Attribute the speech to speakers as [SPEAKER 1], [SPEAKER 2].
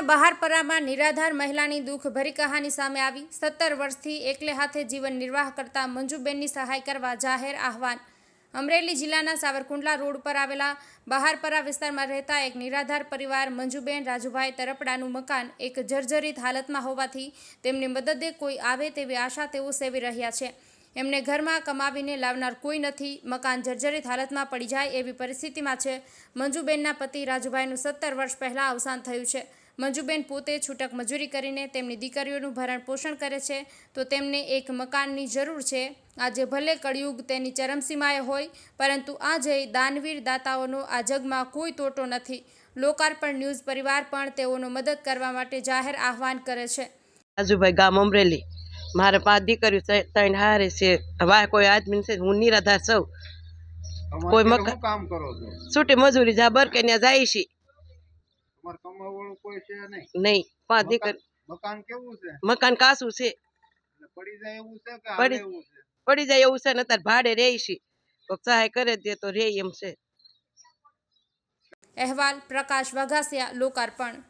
[SPEAKER 1] બહારપરામાં નિરાધાર મહિલાની દુઃખભરી કહાની સામે આવી. સત્તર વર્ષથી એકલે હાથે જીવન નિર્વાહ કરતા મંજુબેનની સહાય કરવા જાહેર આહવાન. અમરેલી જિલ્લાના સાવરકુંડલા રોડ પર આવેલા બહારપરા વિસ્તારમાં રહેતા એક નિરાધાર પરિવાર મંજુબેન રાજુભાઈ તરપડાનું મકાન એક જર્જરિત હાલતમાં હોવાથી તેમની મદદે કોઈ આવે તેવી આશા તેઓ સેવી રહ્યા છે. એમને ઘરમાં કમાવીને લાવનાર કોઈ નથી, મકાન જર્જરિત હાલતમાં પડી જાય એવી પરિસ્થિતિમાં છે. મંજુબેનના પતિ રાજુભાઈનું સત્તર વર્ષ પહેલાં અવસાન થયું છે. મંજુબેન પોતે છૂટક મજૂરી કરીને તેમની દીકરીઓનું ભરણ પોષણ કરે છે. તો તેમને એક મકાનની જરૂર છે. આજે ભલે કળિયુગ તેની ચરમસીમાએ હોય પરંતુ આજે દાનવીર દાતાઓનો આ જગમાં કોઈ તોટો નથી. લોકાર્પણ ન્યૂઝ પરિવાર પણ તેઓનો મદદ કરવા માટે જાહેર આહવાન કરે છે.
[SPEAKER 2] રાજુભાઈ ગામ અમરેલી. મારે પાંચ દીકરીઓ ત્રણ હારે છે. વાય કોઈ આદમી છે હું નિરાધાર સૌ કોઈ
[SPEAKER 3] તમારે ઘરે
[SPEAKER 2] મકા-
[SPEAKER 3] શું કામ કરો છો?
[SPEAKER 2] છૂટી મજૂરી જા બર કે ત્યાં જાય છે.
[SPEAKER 3] તમારે કમાવાળું કોઈ છે નહીં.
[SPEAKER 2] નહીં પાંચ દીકરી
[SPEAKER 3] મકાન- કેવું છે?
[SPEAKER 2] મકાન કાસું છે.
[SPEAKER 3] પડી જાય એવું છે કે
[SPEAKER 2] પડી-
[SPEAKER 3] એવું છે?
[SPEAKER 2] પડી જાય એવું છે ને અત્યારે ભાડે રહે છે. કોક સહાય કરે દે તો રે એમ છે.
[SPEAKER 1] અહેવાલ પ્રકાશ વઘાસિયા લોકાર્પણ.